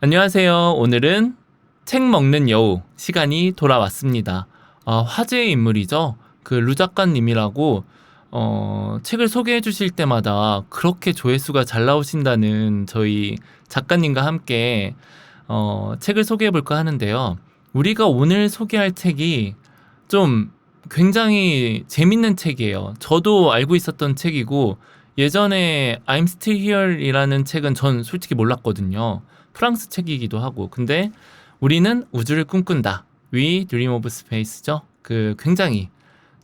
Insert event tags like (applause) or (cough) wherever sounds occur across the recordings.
안녕하세요. 오늘은 책 먹는 여우 시간이 돌아왔습니다. 아, 화제의 인물이죠. 그 루 작가님이라고 어, 책을 소개해 주실 때마다 그렇게 조회수가 잘 나오신다는 저희 작가님과 함께 어, 책을 소개해 볼까 하는데요. 우리가 오늘 소개할 책이 좀 굉장히 재밌는 책이에요. 저도 알고 있었던 책이고 예전에 I'm Still Here이라는 책은 전 솔직히 몰랐거든요. 프랑스 책이기도 하고. 근데 우리는 우주를 꿈꾼다. We Dream of Space죠. 그 굉장히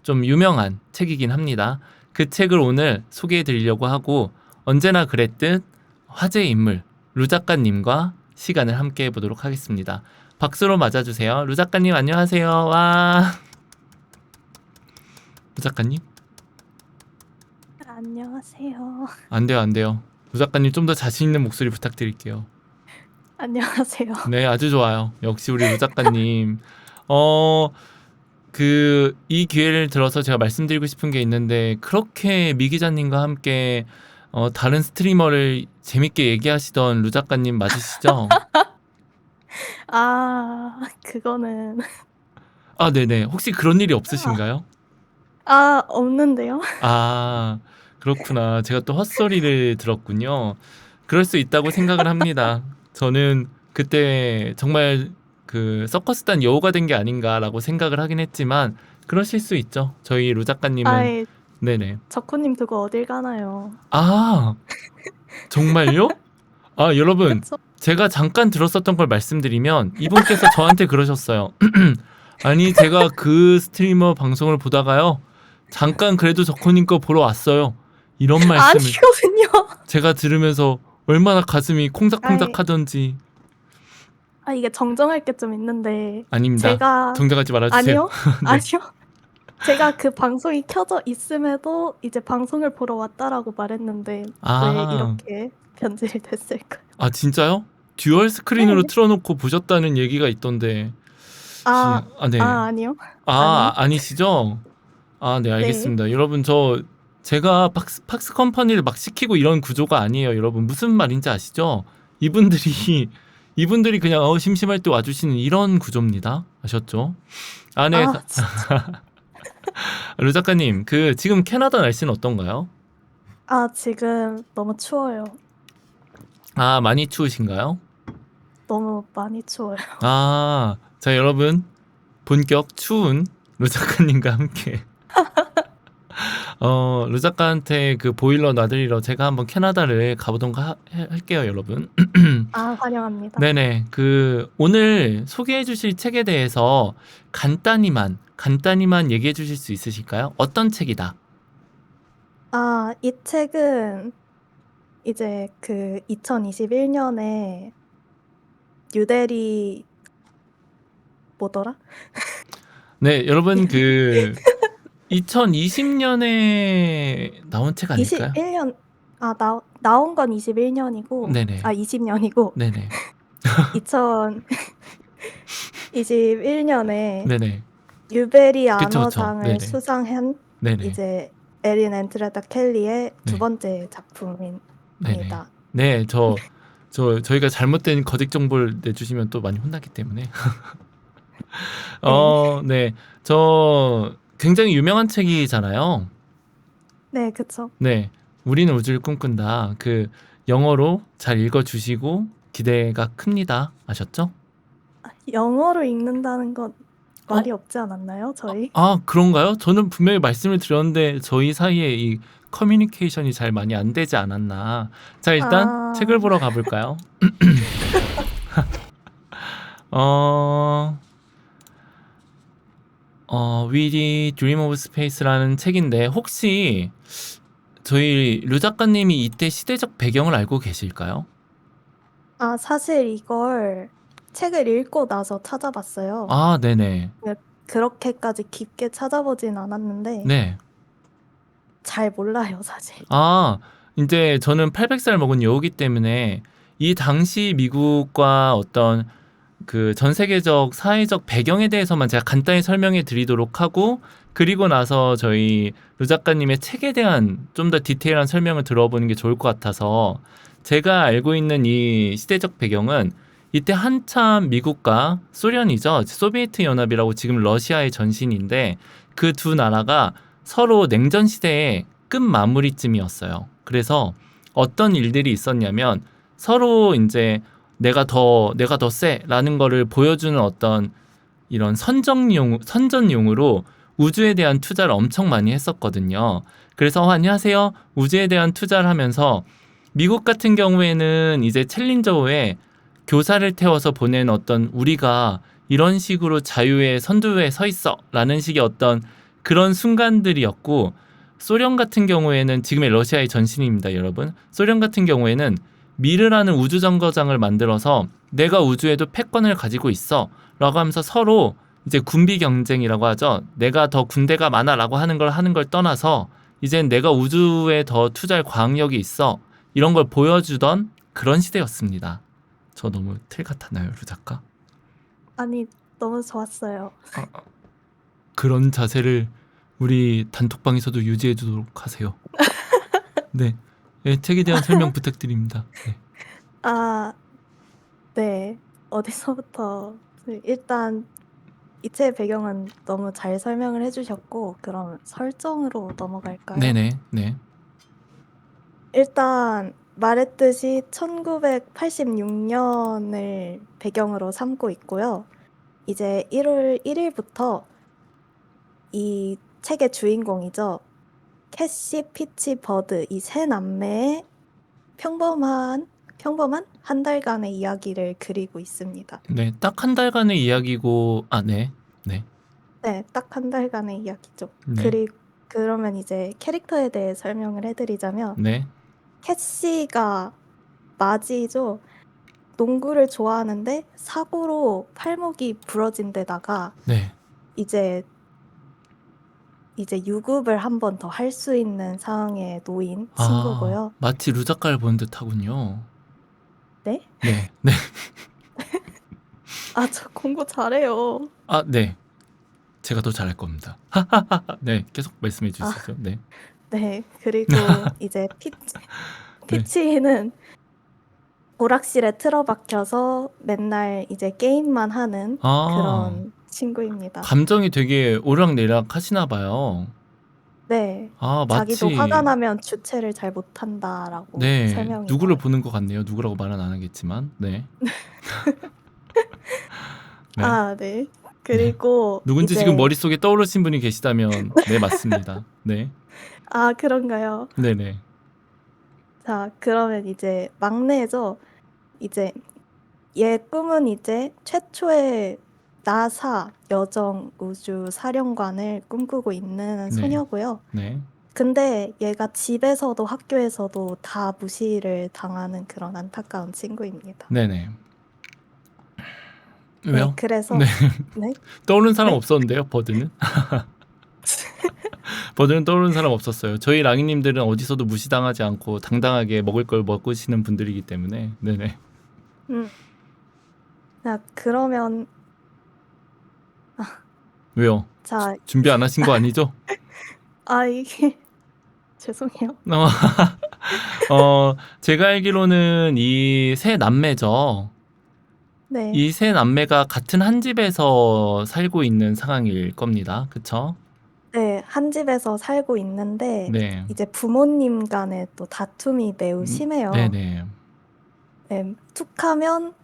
좀 유명한 책이긴 합니다. 그 책을 오늘 소개해 드리려고 하고 언제나 그랬듯 화제의 인물 루 작가님과 시간을 함께 해 보도록 하겠습니다. 박수로 맞아 주세요. 루 작가님 안녕하세요. 와. 루 작가님? 안녕하세요. 안 돼요, 안 돼요. 루 작가님 좀 더 자신 있는 목소리 부탁드릴게요. 안녕하세요. 네, 아주 좋아요. 역시 우리 루 작가님. 어, 그, 이 기회를 들어서 제가 말씀드리고 싶은 게 있는데, 그렇게 미 기자님과 함께, 어, 다른 스트리머를 재밌게 얘기하시던 루 작가님 맞으시죠? (laughs) 아, 그거는 아, 네네. 혹시 그런 일이 없으신가요? 아, 없는데요? 아, 그렇구나. 제가 또 헛소리를 들었군요. 그럴 수 있다고 생각을 합니다. 저는 그때 정말 그 서커스단 여우가 된 게 아닌가라고 생각을 하긴 했지만 그러실 수 있죠. 저희 루 작가님은 아이, 네네. 저코님 두고 어딜 가나요? 아, 정말요? 아, 여러분, 그쵸? 제가 잠깐 들었었던 걸 말씀드리면 이분께서 저한테 그러셨어요. (clears throat) 아니, 제가 그 스트리머 방송을 보다가요. 잠깐 그래도 저코님 거 보러 왔어요. 이런 말씀을 (laughs) 아니거든요. 제가 들으면서 얼마나 가슴이 콩닥콩닥 아이. 하던지 아, 이게 정정할 게 좀 있는데 아닙니다. 제가 정정하지 말아주세요. 아니요? (laughs) 아니요. 제가 그 방송이 켜져 있음에도 이제 방송을 보러 왔다라고 말했는데 아. 왜 이렇게 변질이 됐을까요? 아 진짜요? 듀얼 스크린으로 네. 틀어놓고 보셨다는 얘기가 있던데. 아, 지- 아 네. 아, 아니요. 아 아니시죠? 아네 알겠습니다. 여러분 저 제가 팍스, 팍스 컴퍼니를 막 시키고 이런 구조가 아니에요. 여러분 무슨 말인지 아시죠? 이분들이 (laughs) 이분들이 그냥 어 심심할 때 와주시는 이런 구조입니다. 아셨죠? 아 네. 아, 진짜. (laughs) 루 작가님 그 지금 캐나다 날씨는 어떤가요? 아, 지금 너무 추워요. 아 많이 추우신가요? 너무 많이 추워요. (laughs) 아, 자 여러분 본격 추운 루 작가님과 함께 어, 루 작가한테 그 보일러 놔드리러 제가 한번 캐나다를 가보던가 하- 해- 할게요, 여러분. (clears throat) 아, 환영합니다. 네네. 그 오늘 소개해 주실 책에 대해서 간단히만 간단히만 얘기해 주실 수 있으실까요? 어떤 책이다? 아, 이 책은 이제 그 2021년에 뉴데리 뭐더라? 네, 여러분 그 (laughs) 2020년에 나온 책 아닐까요? 21년 아, 나, 나온 건 21년이고 네네. 아, 20년이고 네네. (laughs) 2021년에 네네. 유베리 그쵸, 그쵸. 아너상을 네네. 수상한 네네. 이제 에린 앤트레타 켈리의 두 네. 번째 작품입니다. 네네. 네, 저, 저, 저희가 잘못된 거짓 정보를 내주시면 또 많이 혼나기 때문에. (laughs) 어, 네. 저, 굉장히 유명한 책이잖아요. 네, 그쵸. 네. 우리는 우주를 꿈꾼다. 그, 영어로 잘 읽어 주시고, 기대가 큽니다. 아셨죠? 영어로 읽는다는 건 말이 없지 않았나요, 저희? 아, 그런가요? 저는 분명히 말씀을 드렸는데, 저희 사이에 이 커뮤니케이션이 잘 많이 안 되지 않았나. 자, 일단 아. 책을 보러 가볼까요? (laughs) (laughs) 어, 어, We Dream of Space라는 책인데, 혹시 저희 류 작가님이 이때 시대적 배경을 알고 계실까요? 아, 사실 이걸 책을 읽고 나서 찾아봤어요. 아, 네네. 그렇게까지 깊게 찾아보진 않았는데 네. 잘 몰라요, 사실. 아, 이제 저는 800살 먹은 여우기 때문에 이 당시 미국과 어떤 그 전 세계적 사회적 배경에 대해서만 제가 간단히 설명해 드리도록 하고 그리고 나서 저희 루 작가님의 책에 대한 좀 더 디테일한 설명을 들어보는 게 좋을 것 같아서 제가 알고 있는 이 시대적 배경은 이때 한참 미국과 소련이죠. 소비에트 연합이라고 지금 러시아의 전신인데 그 두 나라가 서로 냉전 시대의 끝 마무리쯤이었어요. 그래서 어떤 일들이 있었냐면 서로 이제 내가 더 내가 더 세라는 거를 보여주는 어떤 이런 선정용 선전용으로 우주에 대한 투자를 엄청 많이 했었거든요. 그래서 어, 안녕하세요. 우주에 대한 투자를 하면서 미국 같은 경우에는 이제 챌린저호에 교사를 태워서 보낸 어떤 우리가 이런 식으로 자유의 선두에 서 있어 라는 식의 어떤 그런 순간들이었고 소련 같은 경우에는 지금의 러시아의 전신입니다, 여러분. 소련 같은 경우에는 미르라는 우주 정거장을 만들어서 내가 우주에도 패권을 가지고 있어라고 하면서 서로 이제 군비 경쟁이라고 하죠. 내가 더 군대가 많아라고 하는 걸 하는 걸 떠나서 이젠 내가 우주에 더 투자할 과학력이 있어 이런 걸 보여주던 그런 시대였습니다. 저 너무 틀 같았나요, 루 작가? 아니 너무 좋았어요. 그런 자세를 우리 단톡방에서도 유지해주도록 하세요. (laughs) 네, 네, 책에 대한 설명 부탁드립니다. 네. (laughs) 아, 네. 어디서부터 네, (laughs) 일단 이 책 배경은 너무 잘 설명을 해 주셨고 그럼 설정으로 넘어갈까요? 네네, 네, 일단 말했듯이 1986년을 배경으로 삼고 있고요. 이제 1월 1일부터 이 책의 주인공이죠. 캐시, 피치, 버드 이 세 남매의 평범한 평범한 한 달간의 이야기를 그리고 있습니다. 네, 딱 한 달간의 이야기고, 아, 네, 네, 네, 딱 한 달간의 이야기죠. 네. 그리 그러면 이제 캐릭터에 대해 설명을 해드리자면 네, 캐시가 마지죠. 농구를 좋아하는데 사고로 팔목이 부러진 데다가 네. 이제 이제 유급을 한번더 할 수 있는 상황에 놓인 친구고요. 아, 마치 루 작가를 본 듯하군요. 네? 네, 네, 아, 저 공부 잘해요. 아, 네. 제가 더 잘할 겁니다. (laughs) 네, 계속 말씀해 주시죠. 네, 네, 그리고 (laughs) 이제 피치, 피치는 오락실에 틀어박혀서 맨날 이제 게임만 하는 아, 그런 친구입니다. 감정이 되게 오락내락 하시나 봐요. 네, 아, 마치 자기도 화가 나면 주체를 잘 못한다라고 네, 설명이 누구를 나와요. 보는 것 같네요. 누구라고 말은 안 하겠지만, 네, 네. (laughs) 아, 네. 그리고 누군지 이제 지금 머릿속에 떠오르신 분이 계시다면, (laughs) 네, 맞습니다. 네, 아, 그런가요? 네, 네, 자, 그러면 이제 막내죠. 이제 얘 꿈은 이제 최초의 나사 여정 우주 사령관을 꿈꾸고 있는 네. 소녀고요. 네. 근데 얘가 집에서도 학교에서도 다 무시를 당하는 그런 안타까운 친구입니다. 네, 네. 네, 왜요? 그래서 네. 네? 떠오르는 사람 네? 없었는데요, 버드는? (laughs) 버드는 떠오르는 사람 없었어요. 저희 랑이님들은 어디서도 무시당하지 않고 당당하게 먹을 걸 먹으시는 분들이기 때문에, 네네. 음. 자, 그러면 왜요? 자, 준비 안 하신 거 아니죠? (laughs) 아 이게 (laughs) 죄송해요. 어, (laughs) 어, 제가 알기로는 이 세 남매죠. 네. 이 세 남매가 같은 한 집에서 살고 있는 상황일 겁니다. 그쵸? 네, 한 집에서 살고 있는데 네. 이제 부모님 간에 또 다툼이 매우 음, 심해요. 네네. 네, 툭하면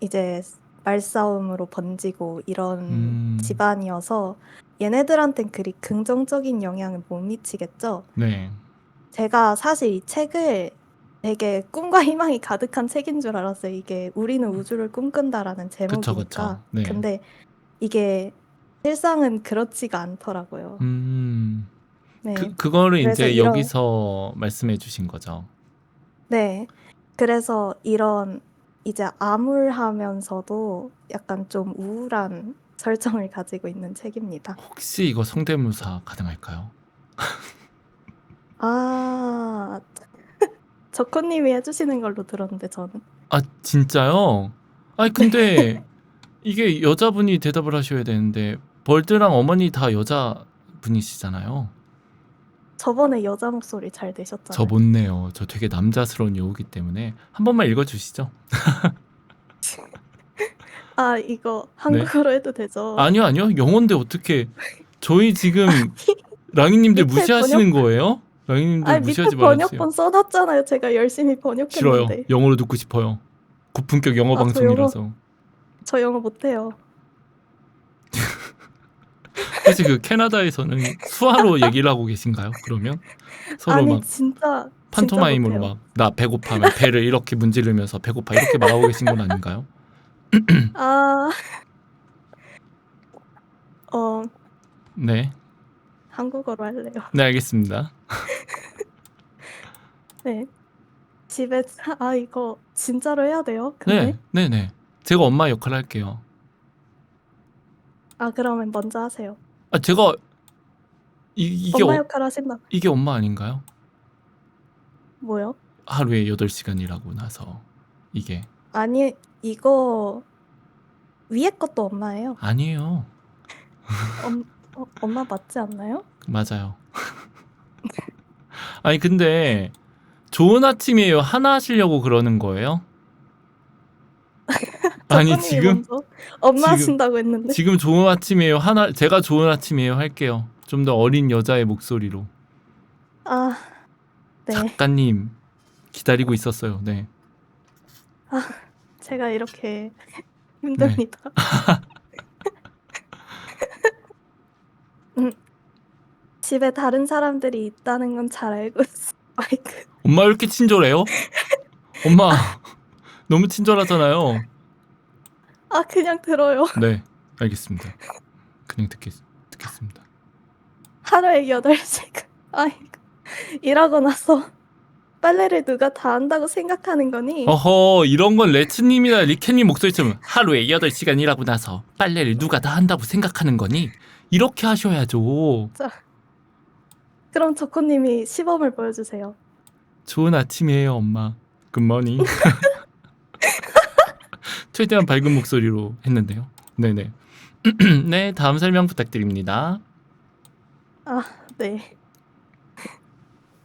이제 말싸움으로 번지고 이런 음, 집안이어서 얘네들한텐 그리 긍정적인 영향을 못 미치겠죠. 네. 제가 사실 이 책을 되게 꿈과 (laughs) 희망이 가득한 책인 줄 알았어요. 이게 우리는 우주를 꿈꾼다라는 그쵸, 제목이니까. 그쵸. 네. 근데 이게 실상은 그렇지가 않더라고요. 음, 네. 그, 그거를 그래서 이제 이런- 여기서 말씀해 주신 거죠. 네. 그래서 이런 이제 암울하면서도 약간 좀 우울한 (laughs) 설정을 가지고 있는 책입니다. 혹시 이거 성대모사 가능할까요? 아, (laughs) 저코님이 해주시는 걸로 들었는데 저는 아, 진짜요? 아니, 근데 (laughs) 이게 여자분이 대답을 하셔야 되는데, 벌드랑 어머니 다 여자분이시잖아요. 저번에 여자 목소리 잘 내셨잖아요. 저 못내요. 저 되게 남자스러운 여우기 때문에 한 번만 읽어주시죠. (laughs) 아 이거 한국어로 해도 되죠? 네. 아니요, 아니요. 영어인데 어떻게 저희 지금 랑이님들 밑에 무시하시는 거예요? 랑이님들 아니 밑에 무시하지 말아주세요. 번역본 써놨잖아요. 제가 열심히 번역했는데. 싫어요. 영어로 듣고 싶어요. 고품격 영어 아, 저 방송이라서. 저 영어 못해요. 혹시 그 캐나다에서는 수화로 얘기를 하고 계신가요? 그러면 서로 아니 막 진짜 판토마임으로 진짜 못해요. 막나 배를 이렇게 문지르면서 배고파 이렇게 말하고 계신 건 아닌가요? (clears throat) 아, 어 네, 한국어로 할래요. 네 알겠습니다. (laughs) 네. 집에 아 이거 진짜로 해야 돼요? 근데 네, 네, 네. 제가 엄마 역할 할게요. 아 그러면 먼저 하세요. 아 제가 이, 이게 엄마 어, 역할 하신다. 이게 엄마 아닌가요? 뭐요? 하루에 8시간 일하고 나서 이게 아니 이거 위에 것도 엄마예요. 아니에요. 엄, 어, 엄마 맞지 않나요? 맞아요. (laughs) 아니 근데 좋은 아침이에요. 하나 하시려고 그러는 거예요? (laughs) 아니 작가님이 지금 먼저 엄마 지금- 하신다고 했는데 지금 좋은 아침이에요. 하나 제가 좋은 아침이에요 할게요. 좀 더 어린 여자의 목소리로. 아 네. 작가님 기다리고 있었어요. 네. 제가 이렇게 (laughs) 힘듭니다. (laughs) 음, 집에 다른 사람들이 있다는 건 잘 알고 있어. 마이크. 엄마 왜 이렇게 친절해요? 엄마 (laughs) 너무 친절하잖아요. 아 그냥 들어요. 네, 알겠습니다. 그냥 듣겠, 듣겠습니다. 하루에 8시간. 아이고. 일하고 나서 빨래를 누가 다 한다고 생각하는 거니? 어허, 이런 건 레츠님이나 리케님 목소리처럼 하루에 8시간 일하고 나서 빨래를 누가 다 한다고 생각하는 거니? 이렇게 하셔야죠. 그럼 저코님이 시범을 보여주세요. 좋은 아침이에요, 엄마. 굿모닝. (laughs) 최대한 밝은 목소리로 했는데요. 네네. (clears throat) 네, 다음 설명 부탁드립니다. 네.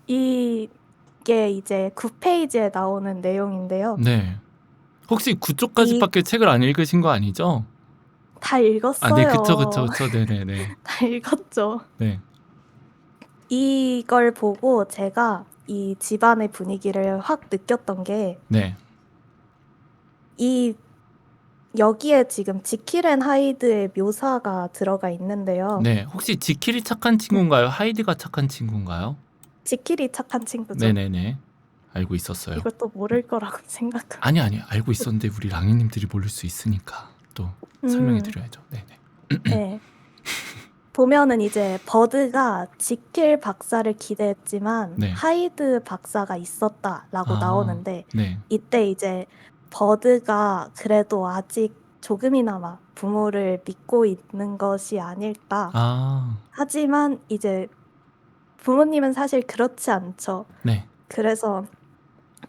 이게 이제 9페이지에 나오는 내용인데요. 네. 혹시 구쪽까지밖에 책을 안 읽으신 거 아니죠? 다 읽었어요. 아, 네, 그쵸, 그쵸, 그쵸. 네네네. (laughs) 다 읽었죠. 네. 이걸 보고 제가 이 집안의 분위기를 확 느꼈던 게 네. 이 여기에 지금 지킬 앤 하이드의 묘사가 들어가 있는데요. 네. 혹시 지킬이 착한 친구인가요? 하이드가 착한 친구인가요? 지킬이 착한 친구죠. 네네네. 알고 있었어요. 이것도 모를 거라고 (laughs) 생각합니다. 아니 아니 알고 있었는데 우리 랑이님들이 모를 수 있으니까 또 설명해 드려야죠. 네네. 네. (clears throat) 보면은 이제 버드가 지킬 박사를 기대했지만 네. 하이드 박사가 있었다라고 아. 나오는데 네. 이때 이제 버드가 그래도 아직 조금이나마 부모를 믿고 있는 것이 아닐까. 아 하지만 이제 부모님은 사실 그렇지 않죠. 네. 그래서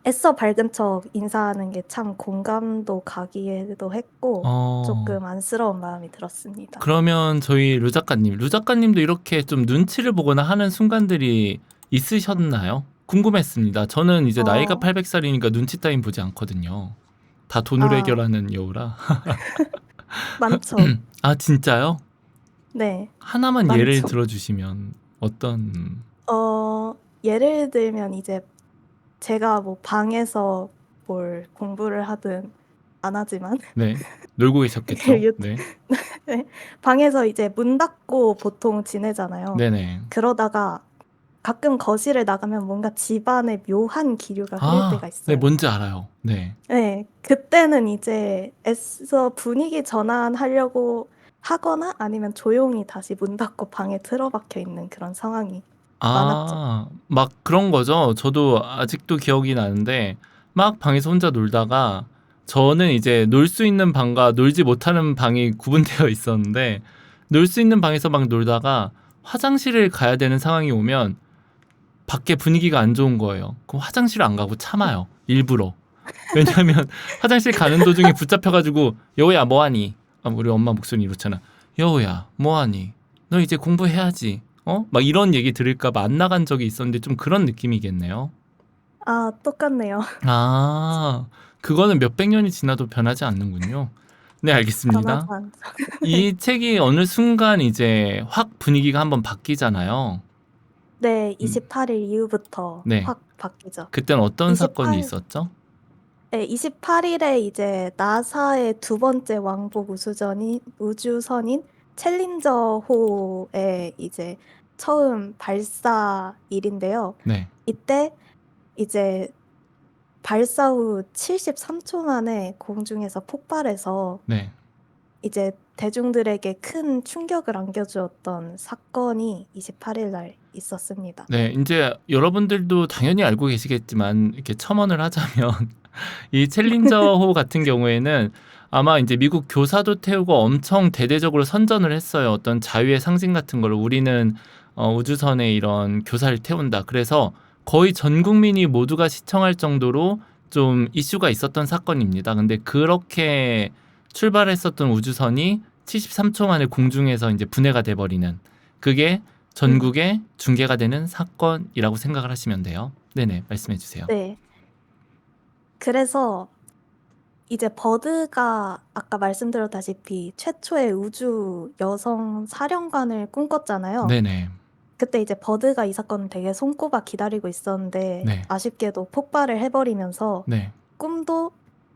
애써 밝은 척 인사하는 게 참 공감도 가기도 했고 어. 조금 안쓰러운 마음이 들었습니다. 그러면 저희 루 작가님, 루 작가님도 이렇게 좀 눈치를 보거나 하는 순간들이 있으셨나요? 궁금했습니다. 저는 이제 어. 나이가 800살이니까 눈치 따윈 보지 않거든요. 다 돈으로 아. 해결하는 여우라. (laughs) 많죠. (clears throat) 아 진짜요? 네. 하나만 예를 많죠. 들어주시면 어떤? 어, 예를 들면 이제 제가 뭐 방에서 뭘 공부를 하든 안 하지만 네. 놀고 계셨겠죠. (laughs) 유- (laughs) 네. 방에서 이제 문 닫고 보통 지내잖아요. 네네. 그러다가 가끔 거실에 나가면 뭔가 집안에 묘한 기류가 흐를 아, 때가 있어요. 네, 뭔지 알아요. 네. 네, 그때는 이제 애써 분위기 전환하려고 하거나 아니면 조용히 다시 문 닫고 방에 틀어박혀 있는 그런 상황이 아, 막 그런 거죠. 저도 아직도 기억이 나는데 막 방에서 혼자 놀다가 저는 이제 놀 수 있는 방과 놀지 못하는 방이 구분되어 있었는데 놀 수 있는 방에서 막 놀다가 화장실을 가야 되는 상황이 오면 밖에 분위기가 안 좋은 거예요. 그럼 화장실을 안 가고 참아요. 일부러. 왜냐하면 (laughs) 화장실 가는 도중에 붙잡혀가지고 여우야 뭐하니? 아, 우리 엄마 목소리 이렇잖아. 여우야 뭐하니? 너 이제 공부해야지. 어? 막 이런 얘기 들을까봐 안 나간 적이 있었는데 좀 그런 느낌이겠네요. 아, 똑같네요. 아, 그거는 몇백 년이 지나도 변하지 않는군요. 네, 알겠습니다. 이 책이 어느 순간 이제 확 분위기가 한번 바뀌잖아요. 네, 28일 이후부터 네. 확 바뀌죠. 그땐 어떤 28 사건이 있었죠? 네, 28일 에 이제 나사의 두 번째 왕복 우주선인 우주선인 챌린저호의 이제 처음 발사일인데요. 네. 이때 이제 발사 후 73 초 만에 공중에서 폭발해서 네. 이제 대중들에게 큰 충격을 안겨주었던 사건이 28일 날 있었습니다. 네, 이제 여러분들도 당연히 알고 계시겠지만 이렇게 첨언을 하자면 (laughs) 이 챌린저호 (laughs) 같은 경우에는 아마 이제 미국 교사도 태우고 엄청 대대적으로 선전을 했어요. 어떤 자유의 상징 같은 걸 우리는 어, 우주선에 이런 교사를 태운다. 그래서 거의 전 국민이 모두가 시청할 정도로 좀 이슈가 있었던 사건입니다. 근데 그렇게 출발했었던 우주선이 73초 만에 공중에서 이제 분해가 돼 버리는 그게 전국에 중계가 되는 사건이라고 생각을 하시면 돼요. 네네, 말씀해 주세요. 네. 그래서 이제 버드가 아까 말씀드렸다시피 최초의 우주 여성 사령관을 꿈꿨잖아요. 네네. 그때 이제 버드가 이 사건을 되게 손꼽아 기다리고 있었는데 네. 아쉽게도 폭발을 해버리면서 네. 꿈도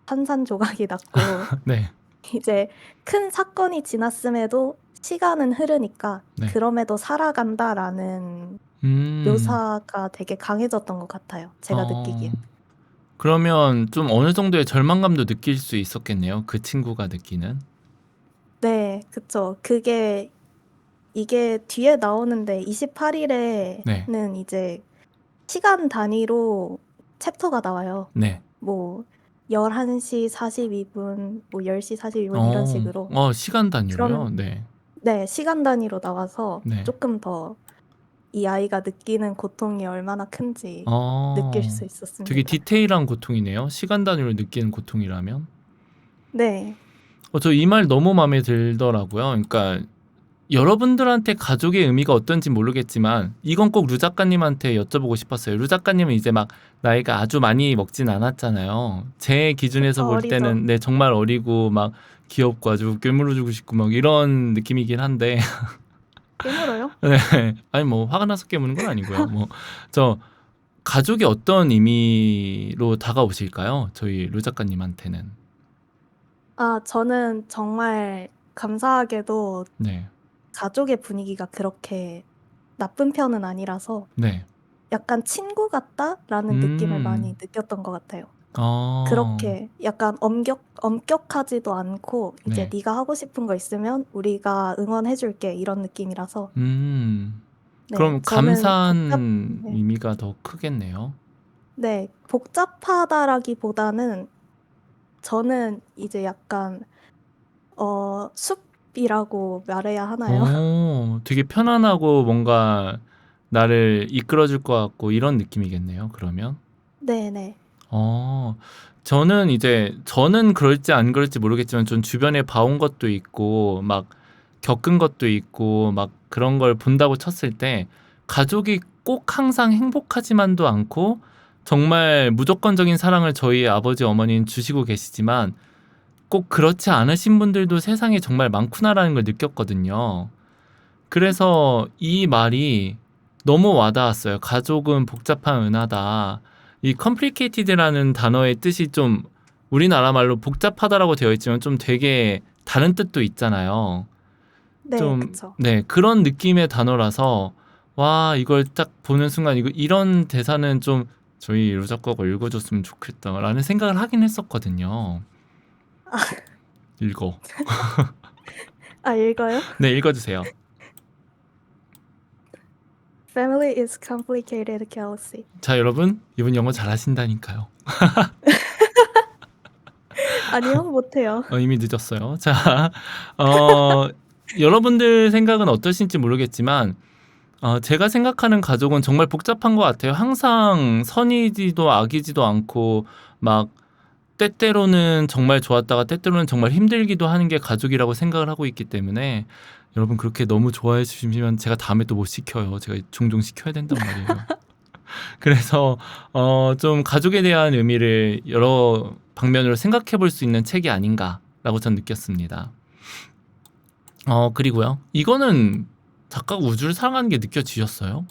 산산조각이 났고 (laughs) 네. (laughs) 이제 큰 사건이 지났음에도 시간은 흐르니까 네. 그럼에도 살아간다라는 음. 묘사가 되게 강해졌던 것 같아요. 제가 어, 느끼기에. 그러면 좀 어느 정도의 절망감도 느낄 수 있었겠네요. 그 친구가 느끼는. 네, 그쵸. 그게 이게 뒤에 나오는데 28일에는 네. 이제 시간 단위로 챕터가 나와요. 네. 뭐 11시 42분, 뭐 10시 42분 이런 식으로. 어, 시간 단위로요? 그러면- 네. 네, 시간 단위로 나와서 네. 조금 더이 아이가 느끼는 고통이 얼마나 큰지 어, 느낄 수 있었습니다. 되게 디테일한 고통이네요. 시간 단위로 느끼는 고통이라면. 네, 어, 저 이 말 너무 마음에 들더라고요. 그러니까 여러분들한테 가족의 의미가 어떤지 모르겠지만 이건 꼭 루 작가님한테 여쭤보고 싶었어요. 루 작가님은 이제 막 나이가 아주 많이 먹진 않았잖아요. 제 기준에서 볼 어리죠. 때는 네 정말 어리고 막 귀엽고 아주 깨물어주고 싶고 막 이런 느낌이긴 한데 (laughs) 깨물어요? (laughs) 네. 아니 뭐 화가 나서 깨무는 건 아니고요. 뭐 저 가족이 어떤 의미로 다가오실까요? 저희 루 작가님한테는. 아, 저는 정말 감사하게도 네. 가족의 분위기가 그렇게 나쁜 편은 아니라서 네. 약간 친구 같다라는 느낌을 음. 많이 느꼈던 것 같아요. 어. 그렇게 약간 엄격 엄격하지도 않고 이제 네. 네가 하고 싶은 거 있으면 우리가 응원해 줄게 이런 느낌이라서 음. 네, 그럼 저는 감사한 복잡- 네. 의미가 더 크겠네요. 네, 복잡하다라기보다는 저는 이제 약간 어 숲 이라고 말해야 하나요? 오, (laughs) 되게 편안하고 뭔가 나를 이끌어줄 것 같고 이런 느낌이겠네요. 그러면. 네네. 어, 저는 이제 저는 그럴지 안 그럴지 모르겠지만 좀 주변에 봐온 것도 있고 막 겪은 것도 있고 막 그런 걸 본다고 쳤을 때 가족이 꼭 항상 행복하지만도 않고 정말 무조건적인 사랑을 저희 아버지 어머니는 주시고 계시지만 꼭 그렇지 않으신 분들도 세상에 정말 많구나라는 걸 느꼈거든요. 그래서 이 말이 너무 와닿았어요. 가족은 복잡한 은하다. 이 complicated라는 단어의 뜻이 좀 우리나라 말로 복잡하다라고 되어 있지만 좀 되게 다른 뜻도 있잖아요. 네, 좀 그쵸. 네, 그런 느낌의 단어라서 와, 이걸 딱 보는 순간 이거 이런 대사는 좀 저희 루작가가 읽어줬으면 좋겠다라는 생각을 하긴 했었거든요. 읽어. (laughs) 아, 읽어요? 네, 읽어주세요. Family is complicated, Kelsey. 자, 여러분, 이분 영어 잘하신다니까요. (laughs) 아니요, 못해요. 어, 이미 늦었어요. 자, 어, 여러분들 생각은 어떠신지 모르겠지만, 어, 제가 생각하는 가족은 정말 복잡한 것 같아요. 항상 선이지도 악이지도 않고, 막, 때때로는 정말 좋았다가 때때로는 정말 힘들기도 하는 게 가족이라고 생각을 하고 있기 때문에, 여러분 그렇게 너무 좋아해 주시면 제가 다음에 또 못 시켜요. 제가 종종 시켜야 된단 말이에요. (laughs) 그래서 어, 좀 가족에 대한 의미를 여러 방면으로 생각해 볼 수 있는 책이 아닌가 라고 전 느꼈습니다. 어, 그리고요. 이거는 작가가 우주를 사랑하는 게 느껴지셨어요?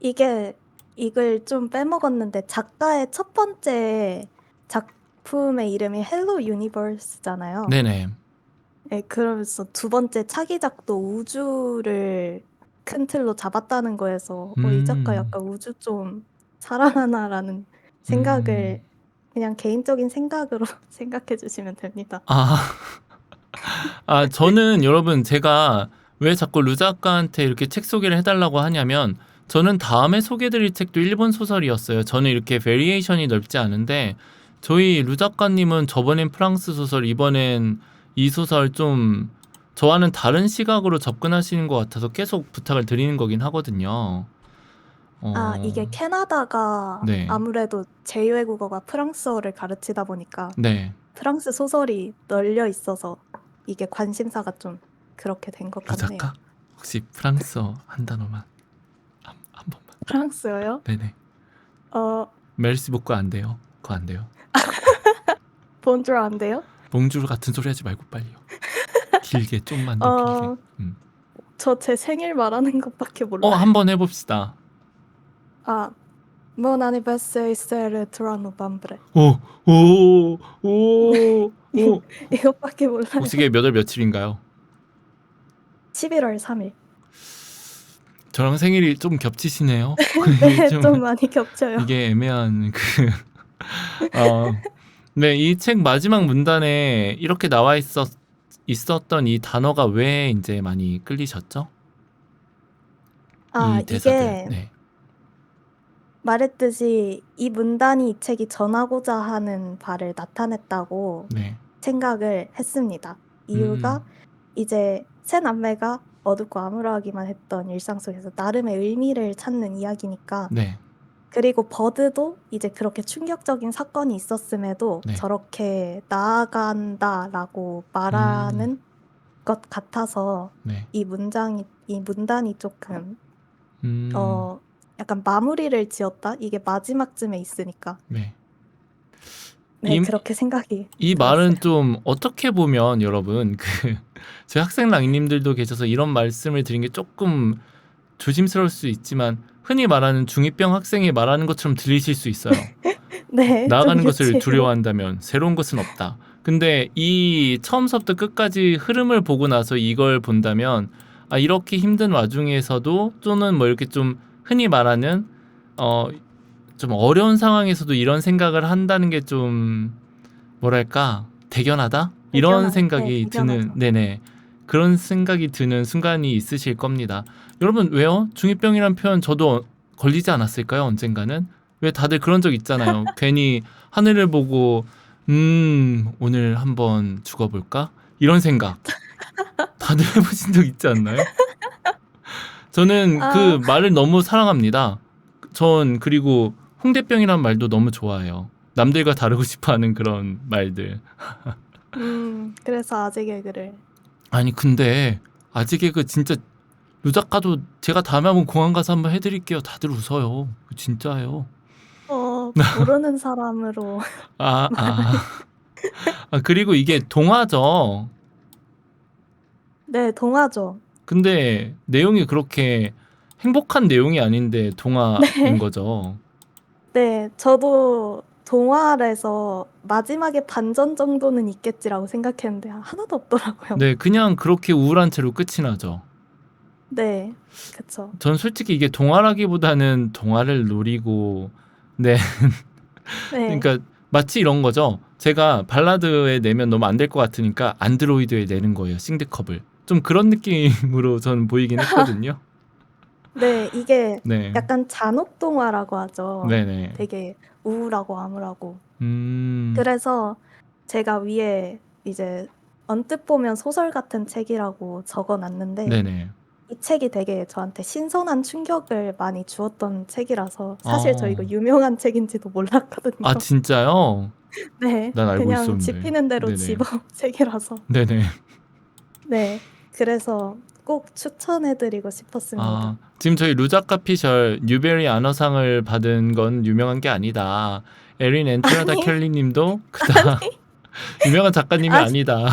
이게 이걸 좀 빼먹었는데 작가의 첫 번째 작 품의 이름이 헬로 유니버스잖아요. 네네. 네, 그러면서 두 번째 차기작도 우주를 큰 틀로 잡았다는 거에서 어, 이 작가 음. 약간 우주 좀 사랑하나라는 생각을 음. 그냥 개인적인 생각으로 (laughs) 생각해 주시면 됩니다. 아, (laughs) 아, 저는 여러분 제가 왜 자꾸 루 작가한테 이렇게 책 소개를 해달라고 하냐면 저는 다음에 소개드릴 책도 일본 소설이었어요. 저는 이렇게 베리에이션이 넓지 않은데 저희 루 작가님은 저번엔 프랑스 소설, 이번엔 이 소설 좀 저와는 다른 시각으로 접근하시는 것 같아서 계속 부탁을 드리는 거긴 하거든요. 어, 아, 이게 캐나다가 네. 아무래도 제2외국어가 프랑스어를 가르치다 보니까 네. 프랑스 소설이 널려 있어서 이게 관심사가 좀 그렇게 된 것 루 같네요. 작가 혹시 프랑스어 한 단어만 한, 한 번만. 프랑스어요? 네네. 어, 멜시 복구 안 돼요. 그거 안 돼요. (laughs) 본줄 안 돼요? 봉주르 같은 소리 하지 말고 빨리요. (laughs) 길게 좀만 더 어, 길게. 음. 저 제 생일 말하는 것밖에 몰라요. 어 한번 해봅시다. 아, mon anniversaire c'est le 3 novembre. 오 오 오오 오. 오. 이것밖에 몰라요. 이게 몇월 며칠인가요? 11월 3일. 저랑 생일이 좀 겹치시네요. (laughs) 네, 좀좀 많이 겹쳐요. 이게 애매한 그 (laughs) 어. 네, 이 책 마지막 문단에 이렇게 나와 있었 있었던 이 단어가 왜 이제 많이 끌리셨죠? 아, 이 대사들. 이게 네. 말했듯이 이 문단이 이 책이 전하고자 하는 바를 나타냈다고 네. 생각을 했습니다. 이유가 음. 이제 새 남매가 어둡고 암울하기만 했던 일상 속에서 나름의 의미를 찾는 이야기니까 네. 그리고 버드도 이제 그렇게 충격적인 사건이 있었음에도 네. 저렇게 나아간다라고 말하는 것 같아서 네. 이 문장이 이 문단이 조금 음. 어 약간 마무리를 지었다 이게 마지막쯤에 있으니까 네. 네 이- 그렇게 생각이 이 들었어요. 말은 좀 어떻게 보면 여러분 그 (laughs) 저희 학생 랑님들도 계셔서 이런 말씀을 드린 게 조금 조심스러울 수 있지만 흔히 말하는 중2병 학생이 말하는 것처럼 들리실 수 있어요. (laughs) 네, 나아가는 좀 것을 유치해요. 두려워한다면 새로운 것은 없다. 근데 이 처음서부터 끝까지 흐름을 보고 나서 이걸 본다면 아 이렇게 힘든 와중에서도 또는 뭐 이렇게 좀 흔히 말하는 어 좀 어려운 상황에서도 이런 생각을 한다는 게 좀 뭐랄까 대견하다 이런. 생각이 네, 드는 대견하죠. 네네 그런 생각이 드는 순간이 있으실 겁니다. 여러분 왜요? 중2병이란 표현 저도 걸리지 않았을까요? 언젠가는 왜 다들 그런 적 있잖아요. (laughs) 괜히 하늘을 보고 음 오늘 한번 죽어볼까 이런 생각 다들 해보신 적 있지 않나요? 저는 아. 그 말을 너무 사랑합니다. 전 그리고 홍대병이란 말도 너무 좋아해요. 남들과 다르고 싶어하는 그런 말들. 음, 그래서 아재 개그를 아니 근데 아직 그 진짜 루작가도 제가 다음에 한번 공항 가서 한번 해드릴게요. 다들 웃어요. 진짜예요. 어, (laughs) 모르는 사람으로 아, 아. 아, 그리고 이게 동화죠. 네, 동화죠. 근데 내용이 그렇게 행복한 내용이 아닌데 동화인 거죠. 네, 저도 동화에서 마지막에 반전 정도는 있겠지라고 생각했는데 하나도 없더라고요. 네, 그냥 그렇게 우울한 채로 끝이 나죠. 네, 그쵸. 전 솔직히 이게 동화라기보다는 동화를 노리고, 네, 네, (laughs) 그러니까 마치 이런 거죠. 제가 발라드에 내면 너무 안 될 것 같으니까 안드로이드에 내는 거예요. 싱드컵을. 좀 그런 느낌으로 저는 보이긴 했거든요. (laughs) 네, 이게 네, 약간 잔혹 동화라고 하죠. 네네. 되게 우울하고 암울하고. 음, 그래서 제가 위에 이제 언뜻 보면 소설 같은 책이라고 적어 놨는데 네네. 이 책이 되게 저한테 신선한 충격을 많이 주었던 책이라서 사실 어. 저 이거 유명한 책인지도 몰랐거든요. 아 진짜요? (laughs) 네, 난 알고 그냥 있었는데. 집히는 대로 네네. 집어 (laughs) 책이라서. 네네. 네, 그래서 꼭 추천해 드리고 싶었습니다. 아, 지금 저희 루자카 피셜 뉴베리 아너상을 받은 건 유명한 게 아니다. 에린 앤트라다 아니. 켈리 님도 (laughs) 그다 유명한 작가님이 아, 아니다.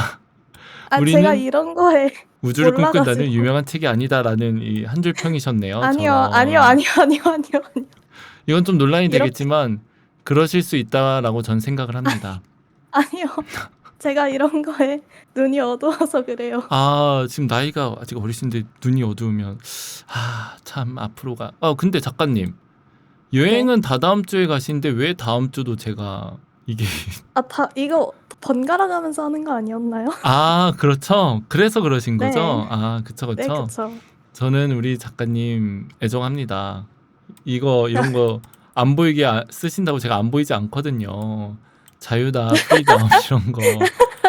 아 우리는- 제가 이런 거에 우주를 꿈꾼다는 몰라가지고. 유명한 책이 아니다라는 이 한 줄 평이셨네요. 아니요. 아니요 아니요 아니요 아니요 아니요 이건 좀 논란이 이렇게- 되겠지만 그러실 수 있다라고 전 생각을 합니다. 아니요 제가 이런 거에 눈이 어두워서 그래요. 아 지금 나이가 아직 어리신데 눈이 어두우면 아 참 앞으로가 아 근데 작가님 여행은 다다음 주에 가시는데 왜 다음 주도 제가 이게 아 다 이거 번갈아 가면서 하는 거 아니었나요? 아 그렇죠 그래서 그러신 네. 거죠 아 그쵸 네 그쵸 그쵸. 저는 우리 작가님 애정합니다 이거 이런 거 안 보이게 아- 쓰신다고 제가 안 보이지 않거든요 자유다 프리덤 (laughs) 이런 거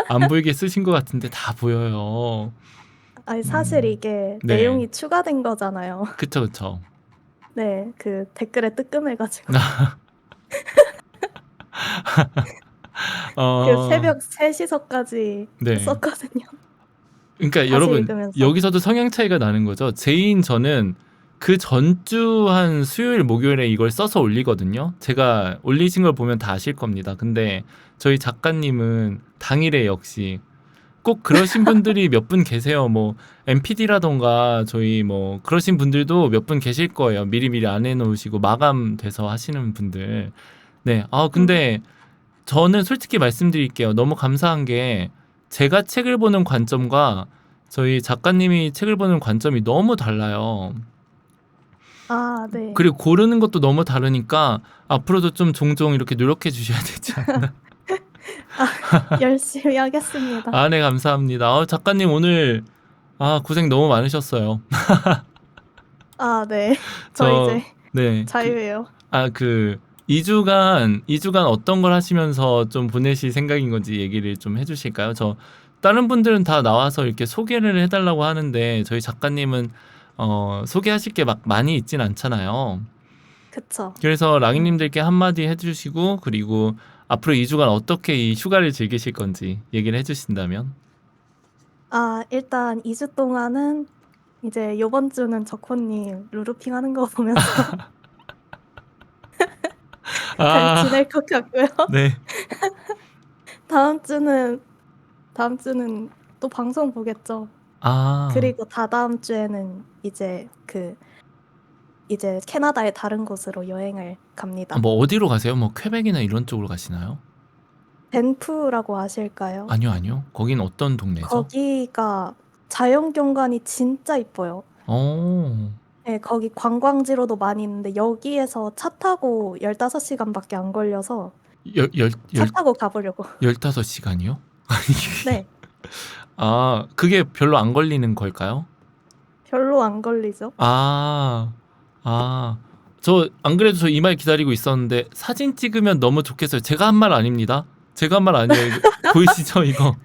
안 보이게 쓰신 것 같은데 다 보여요 아니 사실 음. 이게 네. 내용이 추가된 거잖아요. 그쵸 그쵸 네, 그 댓글에 뜨끔해가지고 (laughs) (laughs) 어, 그 새벽 3시서까지 네. 썼거든요. 그러니까 다시 여러분 읽으면서. 여기서도 성향 차이가 나는 거죠. 제인 저는 그 전주 한 수요일 목요일에 이걸 써서 올리거든요. 제가 올리신 걸 보면 다 아실 겁니다. 근데 저희 작가님은 당일에 역시 꼭 그러신 분들이 몇 분 계세요. 뭐 MPD라던가 저희 뭐 그러신 분들도 몇 분 계실 거예요. 미리미리 안 해놓으시고 마감돼서 하시는 분들. 네. 아 근데 저는 솔직히 말씀드릴게요. 너무 감사한 게 제가 책을 보는 관점과 저희 작가님이 책을 보는 관점이 너무 달라요. 아, 네. 그리고 고르는 것도 너무 다르니까 앞으로도 좀 종종 이렇게 노력해 주셔야 되지 않나. 열심히 하겠습니다. 아, 네, 감사합니다. 아, 작가님 오늘 아, 고생 너무 많으셨어요. 아, 네. 저, 저- 이제 네. 자유예요. 아, 그 2주간 2주간 어떤 걸 하시면서 좀 보내실 생각인 건지 얘기를 좀 해 주실까요? 저 다른 분들은 다 나와서 이렇게 소개를 해 달라고 하는데 저희 작가님은 어, 소개하실 게 막 많이 있진 않잖아요. 그쵸. 그래서 랑이님들께 한마디 해주시고 그리고 앞으로 2주간 어떻게 이 휴가를 즐기실 건지 얘기를 해주신다면 아, 일단 2주 동안은 이제 요번 주는 적호님 루루핑 하는 거 보면서 (laughs) 잘 아, 지낼 것 같고요. 네. (laughs) 다음 주는 다음 주는 또 방송 보겠죠. 아, 그리고 다다음 주에는 이제 그 이제 캐나다의 다른 곳으로 여행을 갑니다. 아, 뭐 어디로 가세요? 뭐 퀘벡이나 이런 쪽으로 가시나요? 벤프라고 아실까요? 아니요, 아니요. 거긴 어떤 동네죠? 거기가 자연 경관이 진짜 이뻐요. 어, 네, 거기 관광지로도 많이 있는데 여기에서 차 타고 15 시간밖에 안 걸려서 열, 열, 차 열, 타고 가 보려고. (laughs) 15 시간이요? 아니, 네, 아, 그게 별로 안 걸리는 걸까요? 별로 안 걸리죠. 아, 아. 저 안 그래도 저 이 말 기다리고 있었는데 사진 찍으면 너무 좋겠어요. 제가 한 말 아닙니다. 제가 한 말 아니에요. 이거 (laughs) 보이시죠 이거?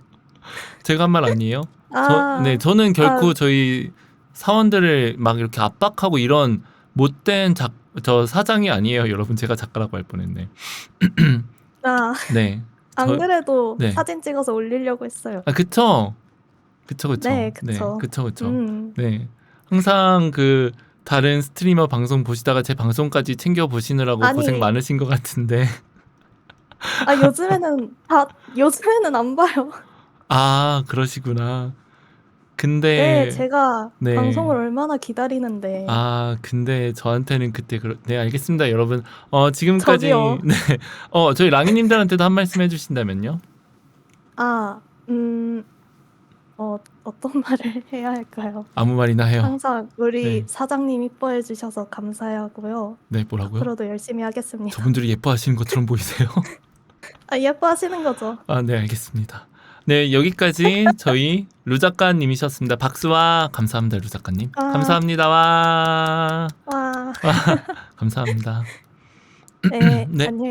제가 한 말 아니에요. 아, 저, 네, 저는 결코 아. 저희 사원들을 막 이렇게 압박하고 이런 못된 작, 저 사장이 아니에요, 여러분. 제가 작가라고 할 뻔했네. 아, (clears throat) 네. 안 저- 그래도 네. 사진 찍어서 올리려고 했어요. 아, 그쵸? 그쵸, 그쵸. 네, 그쵸. 그쵸, 그쵸. 음, 네. 항상 그 다른 스트리머 방송 보시다가 제 방송까지 챙겨 보시느라고 아니. 고생 많으신 것 같은데. 아 요즘에는 다 요즘에는 안 봐요. (laughs) 아, 그러시구나. 근데 네, 제가 네. 방송을 얼마나 기다리는데. 아, 근데 저한테는 그때 그러... 네, 알겠습니다, 여러분. 어, 지금까지 저기요. (laughs) 네. 어, 저희 랑이 님들한테도 한 말씀 해 주신다면요. 아, 음, 어, 어떤 (laughs) 말을 해야 할까요? 아무 말이나 해요. 항상 우리 네. 사장님 이뻐해 주셔서 감사하고요. 네, 뭐라고요? 앞으로도 열심히 하겠습니다. 저분들이 예뻐하시는 것처럼 보이세요? (laughs) 아, 예뻐하시는 거죠? 아, 네, 알겠습니다. 네, 여기까지 저희 루 작가님이셨습니다. 박수와 감사합니다, 루 작가님. 아. 감사합니다. 와. 와, 감사합니다. 네, (laughs) 네. 안녕히